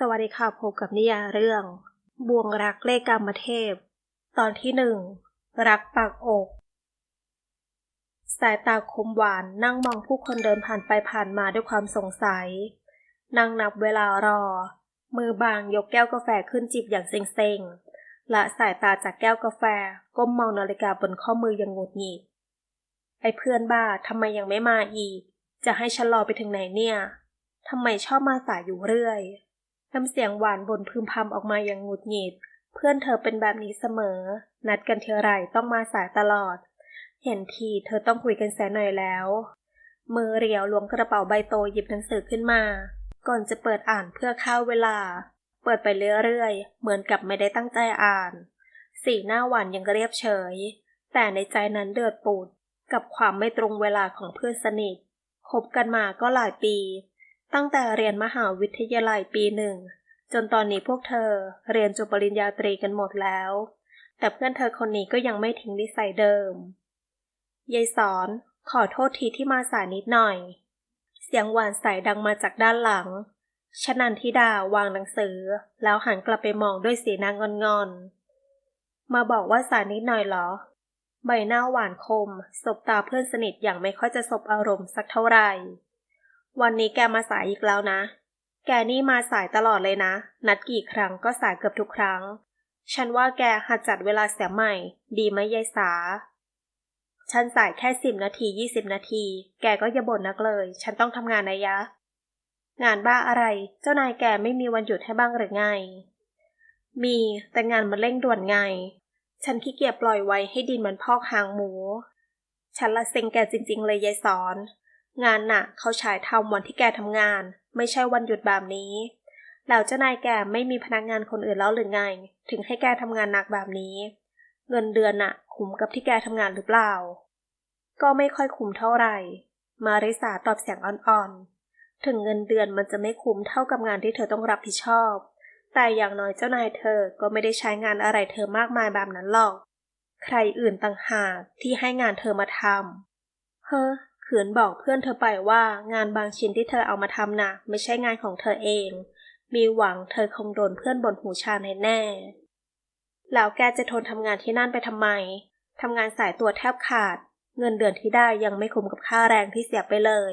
สวัสดีค่ะพบกับนิยายเรื่อง บวงรักเลขกรรมเทพ ตอนที่หนึ่งรักปากอก สายตาคมหวานนั่งมองผู้คนเดินผ่านไปผ่านมาด้วยความสงสัย นั่งนับเวลารอ มือบางยกแก้วกาแฟขึ้นจิบอย่างเซ็งๆละสายตาจากแก้วกาแฟก้มมองนาฬิกาบนข้อมืออย่างหงุดหงิดไอ้เพื่อนบ้าทำไมยังไม่มาอีก จะให้ฉันรอไปถึงไหนเนี่ยทำไมชอบมาสายอยู่เรื่อย น้ำเสียงหวานบนพึมพำออกมาอย่างหงุดหงิด เพื่อนเธอเป็นแบบนี้เสมอ นัดกันเท่ไรต้องมาสายตลอด เห็นทีเธอต้องคุยกันแสนหน่อยแล้ว มือเรียวล้วงกระเป๋าใบโตหยิบหนังสือขึ้นมา ก่อนจะเปิดอ่านเพื่อเข้าเวลา เปิดไปเรื่อยๆ เหมือนกับไม่ได้ตั้งใจอ่าน สีหน้าหวานยังเรียบเฉย แต่ในใจนั้นเดือดปูดกับความไม่ตรงเวลาของเพื่อนสนิทคบกันมาก็หลายปี ตั้งแต่เรียนมหาวิทยาลัยปีหนึ่ง จนตอนนี้พวกเธอเรียนจบปริญญาตรีกันหมดแล้ว แต่เพื่อนเธอคนนี้ก็ยังไม่ทิ้งนิสัยเดิมยายสอนขอโทษทีที่มาสายนิดหน่อย เสียงหวานใสดังมาจากด้านหลังชนันทิดาวางหนังสือ แล้วหันกลับไปมองด้วยสีหน้างอนๆมาบอกว่าสายนิดหน่อยเหรอ ใบหน้าหวานคม สบตาเพื่อนสนิทอย่างไม่ค่อยจะสบอารมณ์สักเท่าไหร่ วันนี้แกมาสายอีกแล้วนะ แกนี่มาสายตลอดเลยนะ นัดกี่ครั้งก็สายเกือบทุกครั้ง ฉันว่าแกหัดจัดเวลาเสียใหม่ ดีไหมยายสา ฉันสายแค่สิบนาทียี่สิบนาที แกก็อย่าบ่นนักเลย ฉันต้องทำงานนะยะ งานบ้าอะไร เจ้านายแกไม่มีวันหยุดให้บ้างหรือไง มีแต่งานมันเร่งด่วนไง ฉันขี้เกียจปล่อยไว้ให้ดินมันพอกหางหมู ฉันละเซ็งแกจริง ๆ เลยยายสอน งานน่ะเขาฉายทำวันที่แกทำงาน ไม่ใช่วันหยุดแบบนี้ แล้วเจ้านายแกไม่มีพนักงานคนอื่นแล้วหรือไง ถึงให้แกทำงานหนักแบบนี้ เงินเดือนน่ะคุ้มกับที่แกทำงานหรือเปล่า ก็ไม่ค่อยคุ้มเท่าไหร่ มาริสาตอบเสียงอ่อนๆ ถึงเงินเดือนมันจะไม่คุ้มเท่ากับงานที่เธอต้องรับผิดชอบ แต่อย่างน้อยเจ้านายเธอก็ไม่ได้ใช้งานอะไรเธอมากมายแบบนั้นหรอก ใครอื่นต่างหากที่ให้งานเธอมาทำเฮ้อ ขืนบอกเพื่อนเธอไปว่างานบางชิ้นที่เธอเอามาทำน่ะ ไม่ใช่งานของเธอเอง มีหวังเธอคงโดนเพื่อนบ่นหูชาแน่แล้วแกจะทนทำงานที่นั่นไปทำไมทำงานสายตัวแทบขาด เงินเดือนที่ได้ยังไม่คุ้มกับค่าแรงที่เสียไปเลย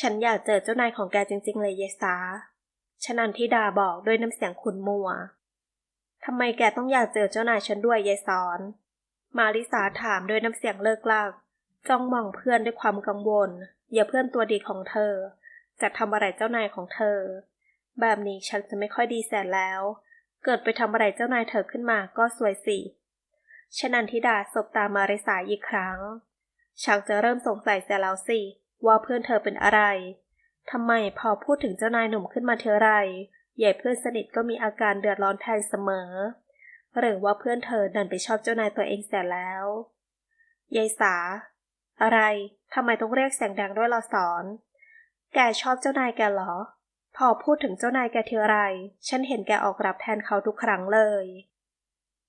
ฉันอยากเจอเจ้านายของแกจริง ๆ เลยเยสาชนันทิดาบอกด้วยน้ำเสียงขุนมัวทำไมแกต้องอยากเจอเจ้านายฉันด้วยยายสอน มาริสาถามด้วยน้ำเสียงเลิกลาก จ้องมองเพื่อนด้วยความกังวล อย่าเพื่อนตัวดีของเธอ จะทำอะไรเจ้านายของเธอ แบบนี้ฉันจะไม่ค่อยดีแสนแล้ว เกิดไปทำอะไรเจ้านายเธอขึ้นมาก็สวยสิชนันทิดาสบตามาริสาอีกครั้ง ชักจะเริ่มสงสัยเสียแล้วสิ ว่าเพื่อนเธอเป็นอะไรทำไมพอพูดถึงเจ้านายหนุ่มขึ้นมาเทอไรใหญ่เพื่อนสนิทก็มีอาการเดือดร้อนแทนเสมอ หรือว่าเพื่อนเธอดันไปชอบเจ้านายตัวเองเสียแล้วยายสา อะไร ทำไมต้องเรียกเสียงดังด้วยล่ะสอน แกชอบเจ้านายแกเหรอ พอพูดถึงเจ้านายแกเทอไร ฉันเห็นแกออกรับแทนเขาทุกครั้งเลย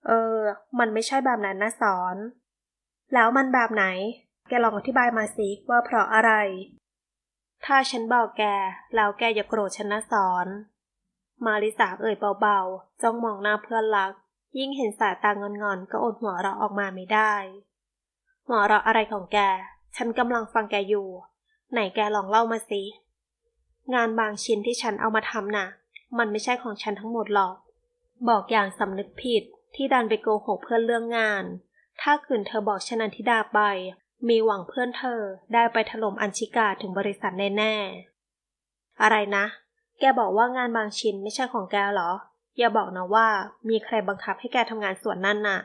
เออ มันไม่ใช่แบบนั้นนะสอน แล้วมันแบบไหน แกลองอธิบายมาสิว่าเพราะอะไร ถ้าฉันบอกแก แล้วแกอย่าโกรธฉันนะสอน มาริสาเอ่ยเบาๆ จ้องมองหน้าเพื่อนรัก ยิ่งเห็นสายตางอนๆ ก็อดหัวเราะออกมาไม่ได้ หัวเราะอะไรของแก ฉันกำลังฟังแกอยู่ ไหนแกลองเล่ามาสิ งานบางชิ้นที่ฉันเอามาทำน่ะ มันไม่ใช่ของฉันทั้งหมดหรอก บอกอย่างสำนึกผิดที่ดันไปโกหกเพื่อนเรื่องงาน ถ้าคืนเธอบอกชนันทิดาไป มีหวังเพื่อนเธอได้ไปถล่มอัญชิกาถึงบริษัทแน่ๆ อะไรนะ แกบอกว่างานบางชิ้นไม่ใช่ของแกเหรอ อย่าบอกนะว่ามีใครบังคับให้แกทำงานส่วนนั่นน่ะ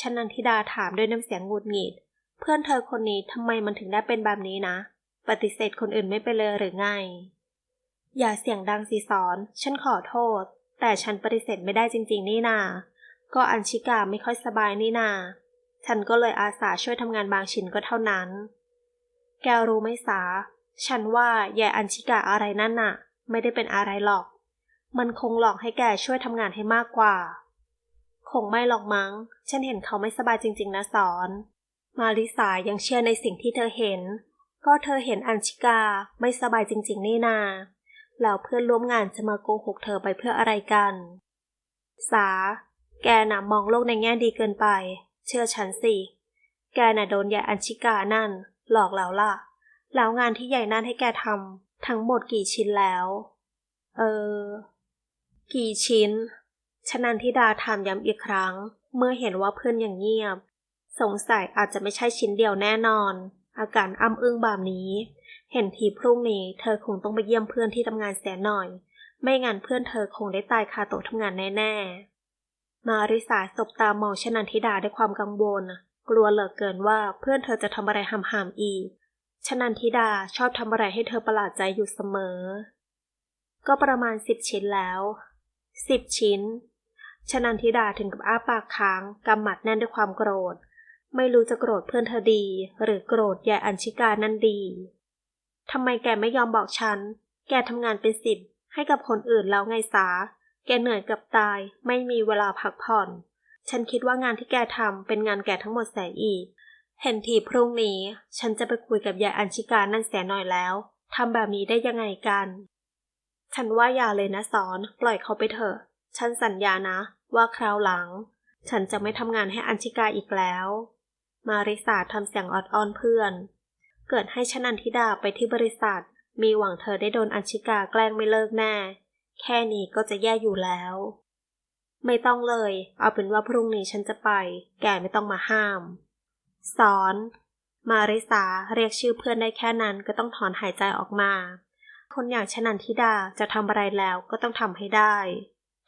ชนันทิดาถามด้วยน้ำเสียงหงุดหงิด เพื่อนเธอคนนี้ทำไมมันถึงได้เป็นแบบนี้นะ ปฏิเสธคนอื่นไม่ไปเลยหรือไง อย่าเสียงดังสิสอน ฉันขอโทษ แต่ฉันปฏิเสธไม่ได้จริง ๆ นี่นา ก็อัญชิกาไม่ค่อยสบายนี่นา ฉันก็เลยอาสาช่วยทำงานบางชิ้นก็เท่านั้น แกรู้ไหมสา ฉันว่ายายอัญชิกาอะไรนั่นน่ะ ไม่ได้เป็นอะไรหรอก มันคงหลอกให้แกช่วยทำงานให้มากกว่า งไม่หรอกมั้ง ฉันเห็นเขาไม่สบายจริง ๆ นะสอน มาริสายังเชื่อในสิ่งที่เธอเห็น ก็เธอเห็นอัญชิกาไม่สบายจริง ๆ นี่นา แล้วเพื่อนร่วมงานจะมาโกหกเธอไปเพื่ออะไรกัน สา แกน่ะมองโลกในแง่ดีเกินไป เชื่อฉันสิ แกน่ะโดนยายอัญชิกานั่น หลอกแล้วล่ะ แล้วงานที่ใหญ่นั่นให้แกทำทั้งหมดกี่ชิ้นแล้ว เออ กี่ชิ้น ชนันทิดาถามย้ำอีกครั้ง เมื่อเห็นว่าเพื่อนยังเงียบ สงสัยอาจจะไม่ใช่ชิ้นเดียวแน่นอน อาการอ้ำอึ้งแบบนี้ เห็นทีพรุ่งนี้เธอคงต้องไปเยี่ยมเพื่อนที่ทำงานเสียหน่อย ไม่งั้นเพื่อนเธอคงได้ตายคาโต๊ะทำงานแน่ๆ มาริสาสบตามองชนันทิดาด้วยความกังวล กลัวเหลือเกินว่าเพื่อนเธอจะทำอะไรหำๆอีกชนันทิดาชอบทำอะไรให้เธอประหลาดใจอยู่เสมอ ก็ประมาณสิบชิ้นแล้วสิบชิ้น ชนันทิดาถึงกับอ้าปากค้างกำหมัดแน่นด้วยความโกรธ ไม่รู้จะโกรธเพื่อนเธอดี หรือโกรธยายอัญชิกานั่นดีทำไมแกไม่ยอมบอกฉัน แกทำงานเป็นสิบให้กับคนอื่นแล้วไงสา แกเหนื่อยกับตาย ไม่มีเวลาพักผ่อน ฉันคิดว่างานที่แกทำเป็นงานแกทั้งหมดแสอีก เห็นทีพรุ่งนี้ ฉันจะไปคุยกับยายอัญชิกานั่นแสนหน่อยแล้วทำแบบนี้ได้ยังไงกัน ฉันว่าอย่าเลยนะสอน ปล่อยเขาไปเถอะ ฉันสัญญานะ ว่าคราวหลัง ฉันจะไม่ทำงานให้อัญชิกาอีกแล้ว มาริสาทำเสียงออดอ้อนเพื่อน เกิดให้ชนันทิดาไปที่บริษัท มีหวังเธอได้โดนอัญชิกาแกล้งไม่เลิกแน่ แค่นี้ก็จะแย่อยู่แล้ว ไม่ต้องเลย เอาเป็นว่าพรุ่งนี้ฉันจะไป แกไม่ต้องมาห้าม สอน มาริสาเรียกชื่อเพื่อนได้แค่นั้นก็ต้องถอนหายใจออกมา คนอย่างชนันทิดาจะทำอะไรแล้วก็ต้องทำให้ได้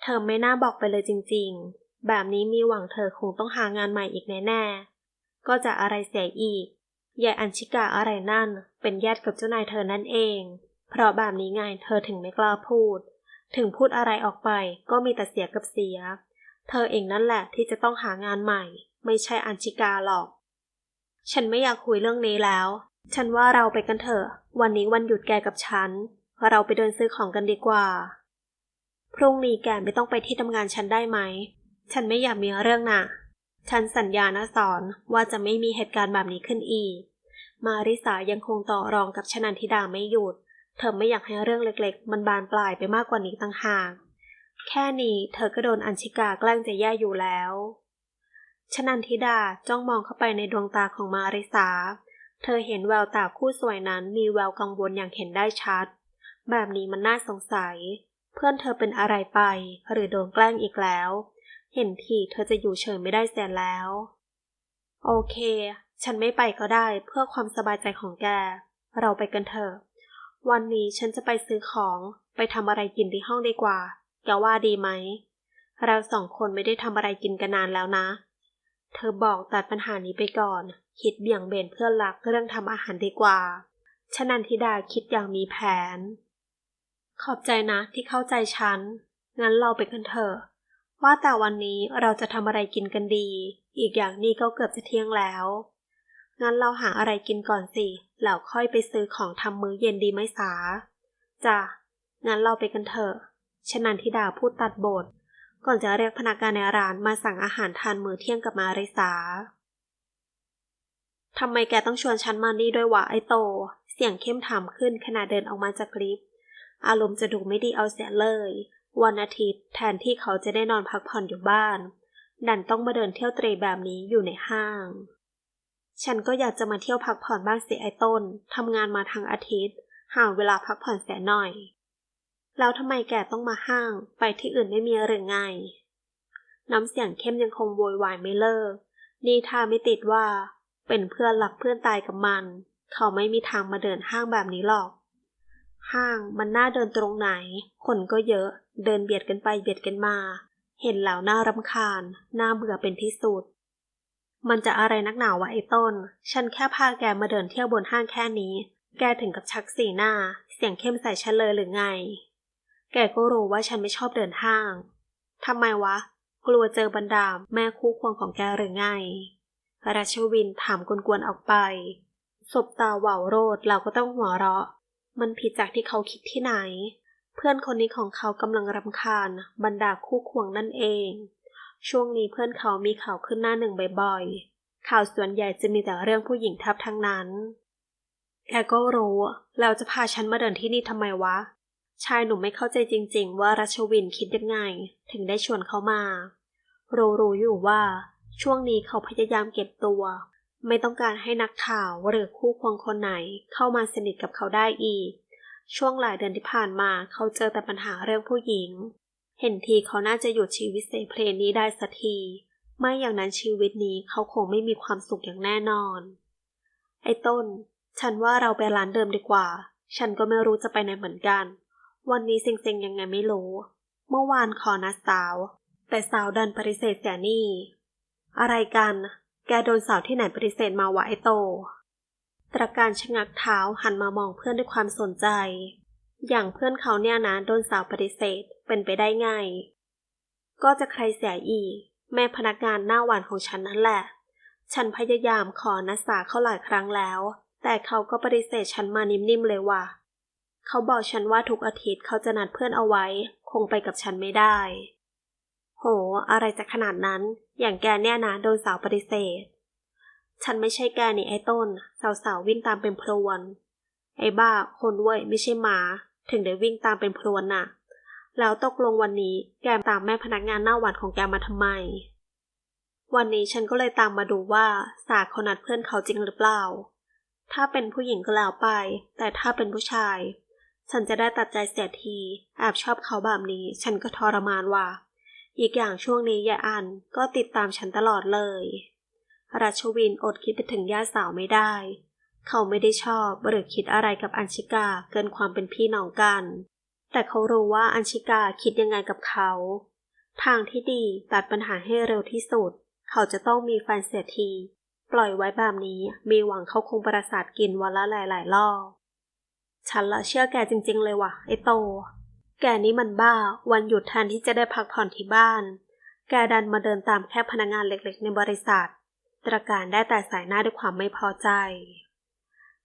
เธอไม่น่าบอกไปเลยจริงๆ แบบนี้มีหวังเธอคงต้องหางานใหม่อีกแน่ๆ ก็จะอะไรเสียอีก ยายอัญชิกาอะไรนั่น เป็นญาติกับเจ้านายเธอนั่นเอง เพราะแบบนี้ไงเธอถึงไม่กล้าพูด ถึงพูดอะไรออกไปก็มีแต่เสียกับเสีย เธอเองนั่นแหละที่จะต้องหางานใหม่ ไม่ใช่อัญชิกาหรอก ฉันไม่อยากคุยเรื่องนี้แล้ว ฉันว่าเราไปกันเถอะ วันนี้วันหยุดแกกับฉัน เราไปเดินซื้อของกันดีกว่า พรุ่งนี้แกไม่ต้องไปที่ทำงานฉันได้ไหม ฉันไม่อยากมีเรื่องน่ะ ฉันสัญญานะสอนว่าจะไม่มีเหตุการณ์แบบนี้ขึ้นอีก มาริสายังคงต่อรองกับชนันทิดาไม่หยุด เธอไม่อยากให้เรื่องเล็กๆ มันบานปลายไปมากกว่านี้ต่างหาก แค่นี้เธอก็โดนอัญชิกาแกล้งจะแย่อยู่แล้วชนันทิดาจ้องมองเข้าไปในดวงตาของมาริสา เธอเห็นแววตาคู่สวยนั้นมีแววกังวลอย่างเห็นได้ชัด แบบนี้มันน่าสงสัย เพื่อนเธอเป็นอะไรไป หรือโดนแกล้งอีกแล้ว เห็นทีเธอจะอยู่เฉยไม่ได้เสียแล้ว โอเค ฉันไม่ไปก็ได้เพื่อความสบายใจของแก เราไปกันเถอะ วันนี้ฉันจะไปซื้อของไปทำอะไรกินที่ห้องดีกว่า แกว่าดีไหม เราสองคนไม่ได้ทำอะไรกินกันนานแล้วนะ เธอบอกตัดปัญหานี้ไปก่อน คิดเบี่ยงเบนเพื่อนรักเรื่องทำอาหารดีกว่าชนันทิดาคิดอย่างมีแผน ขอบใจนะที่เข้าใจฉัน งั้นเราไปกันเถอะ ว่าแต่วันนี้เราจะทำอะไรกินกันดี อีกอย่างนี้ก็เกือบจะเที่ยงแล้ว งั้นเราหาอะไรกินก่อนสิ แล้วค่อยไปซื้อของทำมื้อเย็นดีไหมสาจ้ะ งั้นเราไปกันเถอะชนันทิดาพูดตัดบท ก่อนจะเรียกพนักงานในร้านมาสั่งอาหารทานมื้อเที่ยงกับมาริสาทำไมแกต้องชวนฉันมานี่ด้วยวะไอโต เสียงเข้มถามขึ้นขณะเดินออกมาจากลิฟต์ อารมณ์จะดูไม่ดีเอาเสียเลย วันอาทิตย์แทนที่เขาจะได้นอนพักผ่อนอยู่บ้าน ดันต้องมาเดินเที่ยวเตรแบบนี้อยู่ในห้าง ฉันก็อยากจะมาเที่ยวพักผ่อนบ้างเสียไอ้ต้นทำงานมาทั้งอาทิตย์ หาเวลาพักผ่อนเสียหน่อย แล้วทำไมแกต้องมาห้าง ไปที่อื่นไม่มีหรือไง น้ำเสียงเข้มยังคงโวยวายไม่เลิก นี่ถ้าไม่ติดว่า เป็นเพื่อนหลักเพื่อนตายกับมัน เขาไม่มีทางมาเดินห้างแบบนี้หรอก ห้างมันน่าเดินตรงไหน คนก็เยอะ เดินเบียดกันไปเบียดกันมา เห็นแล้วน่ารำคาญ น่าเบื่อเป็นที่สุด มันจะอะไรนักหนาวะไอ้ต้น ฉันแค่พาแกมาเดินเที่ยวบนห้างแค่นี้ แกถึงกับชักสีหน้า เสียงเข้มใส่ฉันเลยหรือไง แกก็รู้ว่าฉันไม่ชอบเดินห้าง ทำไมวะ กลัวเจอบรรดาแม่คู่ควงของแกหรือไง ราชวินถามกวนๆออกไปศบตาหว่าโรดเราก็ต้องหัวเราะ มันผิดจากที่เขาคิดที่ไหน เพื่อนคนนี้ของเขากำลังรำคาญ บรรดาคู่ควงนั่นเอง ช่วงนี้เพื่อนเขามีข่าวขึ้นหน้าหนึ่งบ่อยๆ ข่าวส่วนใหญ่จะมีแต่เรื่องผู้หญิงทับทั้งนั้น แกก็รู้ แล้วจะพาฉันมาเดินที่นี่ทำไมวะ ชายหนุ่มไม่เข้าใจจริง ๆ ว่ารัชวินคิดยังไง ถึงได้ชวนเขามา รู้รู้อยู่ว่า ช่วงนี้เขาพยายามเก็บตัว ไม่ต้องการให้นักข่าวหรือคู่ควงคนไหนเข้ามาสนิทกับเขาได้อีก ช่วงหลายเดือนที่ผ่านมาเขาเจอแต่ปัญหาเรื่องผู้หญิง เห็นทีเขาน่าจะหยุดชีวิตเสเพลนนี้ได้สักที ไม่อย่างนั้นชีวิตนี้เขาคงไม่มีความสุขอย่างแน่นอน ไอ้ต้น ฉันว่าเราไปร้านเดิมดีกว่า ฉันก็ไม่รู้จะไปไหนเหมือนกัน วันนี้เซ็งๆยังไงไม่รู้ เมื่อวานขอนัดสาว แต่สาวดันปฏิเสธเสียนี่ อะไรกัน แกโดนสาวที่ไหนปฏิเสธมาวะไอโต ตระการชะงักเท้าหันมามองเพื่อนด้วยความสนใจ อย่างเพื่อนเขาเนี่ยนะโดนสาวปฏิเสธเป็นไปได้ไง ก็จะใครเสียอีก แม่พนักงานหน้าหวานของฉันนั่นแหละ ฉันพยายามขอนัสาเขาหลายครั้งแล้ว แต่เขาก็ปฏิเสธฉันมานิ่มๆเลยว่ะ เขาบอกฉันว่าทุกอาทิตย์เขาจะนัดเพื่อนเอาไว้ คงไปกับฉันไม่ได้ โห อะไรจะขนาดนั้น อย่างแกเนี่ยนะโดนสาวปฏิเสธ ฉันไม่ใช่แกนี่ไอ้ต้น สาวๆวิ่งตามเป็นพรวน ไอ้บ้าคนเว้ยไม่ใช่หมา ถึงได้วิ่งตามเป็นพรวนน่ะ แล้วตกลงวันนี้แกตามแม่พนักงานหน้าหวานของแกมาทำไม วันนี้ฉันก็เลยตามมาดูว่าสาเขานัดเพื่อนเขาจริงหรือเปล่า ถ้าเป็นผู้หญิงก็แล้วไป แต่ถ้าเป็นผู้ชาย ฉันจะได้ตัดใจเสียทีแอบชอบเขาแบบนี้ ฉันก็ทรมานว่ะ อีกอย่างช่วงนี้ยายอันก็ติดตามฉันตลอดเลยราชวินอดคิดไปถึงย่าสาวไม่ได้ เขาไม่ได้ชอบหรือคิดอะไรกับอัญชิกาเกินความเป็นพี่น้องกัน แต่เขารู้ว่าอัญชิกาคิดยังไงกับเขา ทางที่ดีตัดปัญหาให้เร็วที่สุด เขาจะต้องมีแฟนเสียที ปล่อยไว้แบบนี้มีหวังเขาคงประสาทกินวันละหลายๆรอบฉันละเชื่อแกจริง ๆ เลยว่ะไอโต แกนี้มันบ้า วันหยุดแทนที่จะได้พักผ่อนที่บ้าน แกดันมาเดินตามแค่พนักงานเล็กๆ ในบริษัท ตระการได้แต่สายหน้าด้วยความไม่พอใจ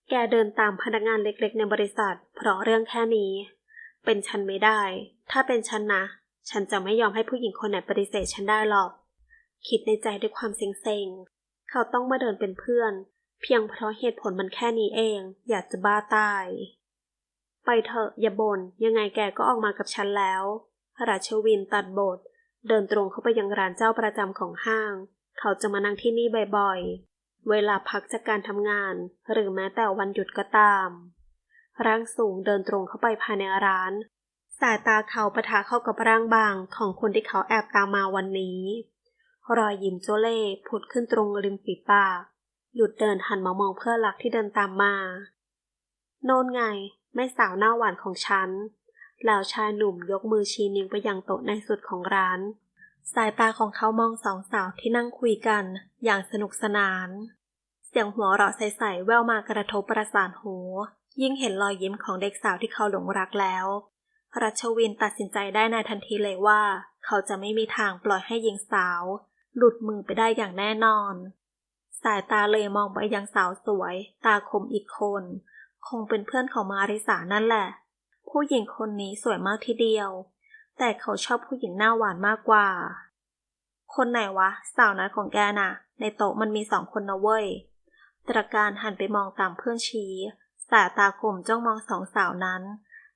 แกเดินตามพนักงานเล็กๆ ในบริษัท เพราะเรื่องแค่นี้ เป็นฉันไม่ได้ ถ้าเป็นฉันนะ ฉันจะไม่ยอมให้ผู้หญิงคนไหนปฏิเสธฉันได้หรอก คิดในใจด้วยความเซ็งๆ เขาต้องมาเดินเป็นเพื่อน เพียงเพราะเหตุผลมันแค่นี้เอง อยากจะบ้าตาย ไปเถอะอย่าบน่นยังไงแกก็ออกมากับฉันแล้ว ราชวินตัดบท เดินตรงเข้าไปยังร้านเจ้าประจำของห้าง เขาจะมานั่งที่นี่บ่อยๆ เวลาพักจากการทำงาน หรือแม้แต่วันหยุดก็ตาม ร่างสูงเดินตรงเข้าไปภายในร้าน สายตาเขาประทะเข้ากับร่างบางของคนที่เขาแอบตามมาวันนี้ รอยยิ้มโจเล่ผุดขึ้นตรงริมฝีปาก หยุดเดินหันมามองเพื่อนรักที่เดินตามมา โน่นไง แม่สาวหน้าหวานของฉันแล้วชายหนุ่มยกมือชี้นิ้วไปยังโต๊ะในสุดของร้าน สายตาของเขามองสองสาวที่นั่งคุยกันอย่างสนุกสนาน เสียงหัวเราะใสๆแววมากระทบประสานหู ยิ่งเห็นรอยยิ้มของเด็กสาวที่เขาหลงรักแล้ว รัชวินตัดสินใจได้ในทันทีเลยว่า เขาจะไม่มีทางปล่อยให้หญิงสาว หลุดมือไปได้อย่างแน่นอน สายตาเลยมองไปยังสาวสวย ตาคมอีกคน คงเป็นเพื่อนของมาริสานั่นแหละ ผู้หญิงคนนี้สวยมากทีเดียว แต่เขาชอบผู้หญิงหน้าหวานมากกว่า คนไหนวะ สาวน้อยของแกน่ะ ในโต๊ะมันมีสองคนนะเว้ย ตรการหันไปมองตามเพื่อนชี้ สายตาคมจ้องมองสองสาวนั้น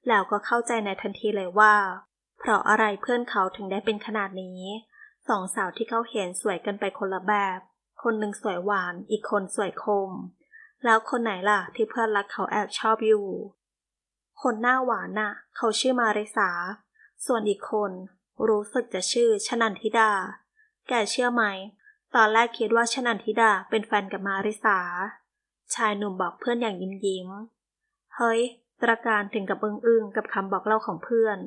แล้วก็เข้าใจในทันทีเลยว่า เพราะอะไรเพื่อนเขาถึงได้เป็นขนาดนี้ สองสาวที่เขาเห็นสวยกันไปคนละแบบ คนหนึ่งสวยหวาน อีกคนสวยคม แล้วคนไหนล่ะที่เพื่อนรักเขาแอบชอบอยู่ คนหน้าหวานน่ะ เขาชื่อมาริสา ส่วนอีกคน รู้สึกจะชื่อชนันทิดา แกเชื่อไหม ตอนแรกคิดว่าชนันทิดาเป็นแฟนกับมาริสา ชายหนุ่มบอกเพื่อนอย่างยิ้มยิ้ม เฮ้ย ตระการถึงกับอึ้งอึ้งกับคำบอกเล่าของเพื่อน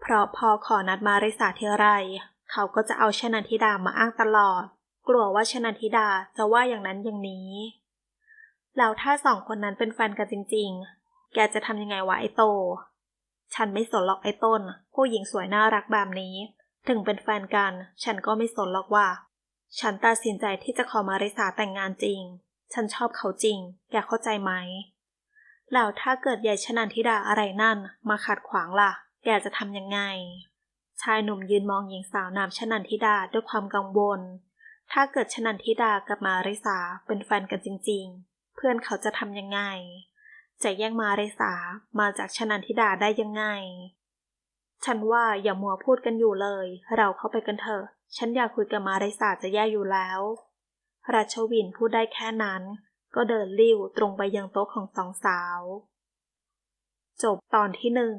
เพราะพอขอนัดมาริสาเทไร เขาก็จะเอาชนันทิดามาอ้างตลอด กลัวว่าชนันทิดาจะว่าอย่างนั้นอย่างนี้ แล้วถ้าสองคนนั้นเป็นแฟนกันจริง ๆ แกจะทำยังไงวะไอโต ฉันไม่สนหรอกไอต้น ผู้หญิงสวยน่ารักแบบนี้ ถึงเป็นแฟนกัน ฉันก็ไม่สนหรอกว่า ฉันตัดสินใจที่จะขอมาริสาแต่งงานจริง ฉันชอบเขาจริง แกเข้าใจไหม แล้วถ้าเกิดยายชนันทิดาอะไรนั่น มาขัดขวางล่ะ แกจะทำยังไง ชายหนุ่มยืนมองหญิงสาวนามชนันทิดาด้วยความกังวล ถ้าเกิดชนันทิดากับมาริสาเป็นแฟนกันจริง ๆ พื่อนเขาจะทำยังไง จะแย่งมาเรสามาจากชนันทิดาได้ยังไง ฉันว่าอย่ามัวพูดกันอยู่เลย เราเข้าไปกันเถอะ ฉันอยากคุยกับมาเรสาจะแย่อยู่แล้ว ราชวินพูดได้แค่นั้น ก็เดินลิ้วตรงไปยังโต๊ะของสองสาว จบตอนที่หนึ่ง